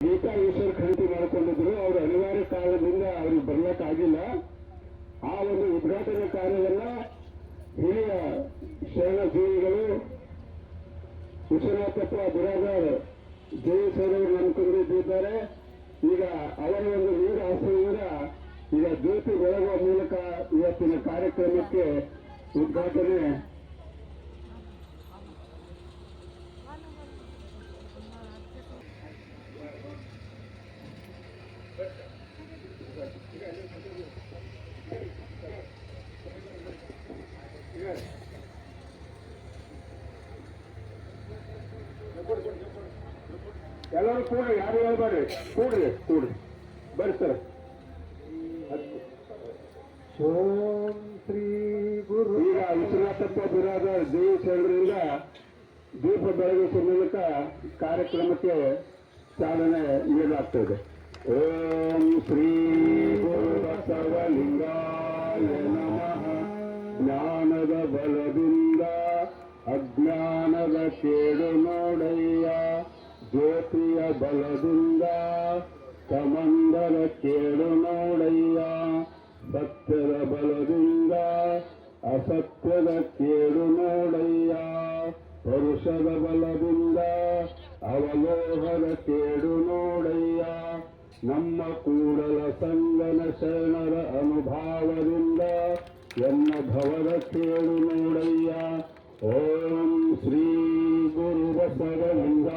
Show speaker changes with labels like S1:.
S1: ಗೀತಾ ಈಶ್ವರ್ ಖಂಡಿತ ಮಾಡಿಕೊಂಡಿದ್ರು. ಅವರು ಅನಿವಾರ್ಯ ಕಾರಣದಿಂದ ಅವ್ರಿಗೆ ಬರಲಿಕ್ಕಾಗಿಲ್ಲ. ಆ ಒಂದು ಉದ್ಘಾಟನೆ ಕಾರ್ಯವನ್ನ ಹಿರಿಯ ಶರಣ ಜೀವಿಗಳು ವಿಶ್ವನಾಥಪ್ಪ ಬಿರಾದಾರ್ ಜಯೇಶ್ವರವರು ನಂಬಿಕೊಂಡಿದ್ದಾರೆ ಈಗ ಅವರ ಒಂದು ನೀರು ಆಸೆಯಿಂದ ಈಗ ಜ್ಯೋತಿ ಬೆಳಗುವ ಮೂಲಕ ಇವತ್ತಿನ ಕಾರ್ಯಕ್ರಮಕ್ಕೆ ಉದ್ಘಾಟನೆ ಎಲ್ಲರೂ ಕೂಡ್ರಿ ಯಾರು ಹೇಳ್ಬೇಡ್ರಿ. ಕೂಡ್ರಿ ಕೂಡ್ರಿ. ಬರ್ರಿ ಸರ್.
S2: ಓಂ ಶ್ರೀ ಗುರು
S1: ಈಗ ವಿಶ್ವನಾಥಪ್ಪ ಬಿರಾದ ಚಂದ್ರಿಂದ ದೀಪ ಬೆಳಗಿಸುವ ಮೂಲಕ ಕಾರ್ಯಕ್ರಮಕ್ಕೆ ಚಾಲನೆ ನೀಡಲಾಗ್ತದೆ ಓಂ ಶ್ರೀ ಗುರು ಬಸವಲಿಂಗಾಯ ನಮಃ. ಜ್ಞಾನದ ಬಲದಿಂದ, ಅಜ್ಞಾನದ ಕೇಡು ನೋಡಯ್ಯ, ಜ್ಯೋತಿಯ ಬಲದಿಂದ ಸಮಂದರ ಕೇಡು ನೋಡಯ್ಯ, ಸತ್ಯದ ಬಲದಿಂದ, ಅಸತ್ಯದ ಕೇಡು ನೋಡಯ್ಯ, ಪರುಷದ ಬಲದಿಂದ, ಅವಲೋಹದ ಕೇಡು ನೋಡಯ್ಯ, ನಮ್ಮ ಕೂಡಲ ಸಂಗನ ಶರಣರ ಅನುಭಾವದಿಂದ ಎನ್ನ ಭವದ ಕೇಳು ನೋಡಯ್ಯ ಓಂ ಶ್ರೀ ಗುರು ಬಸವಲಿಂಗ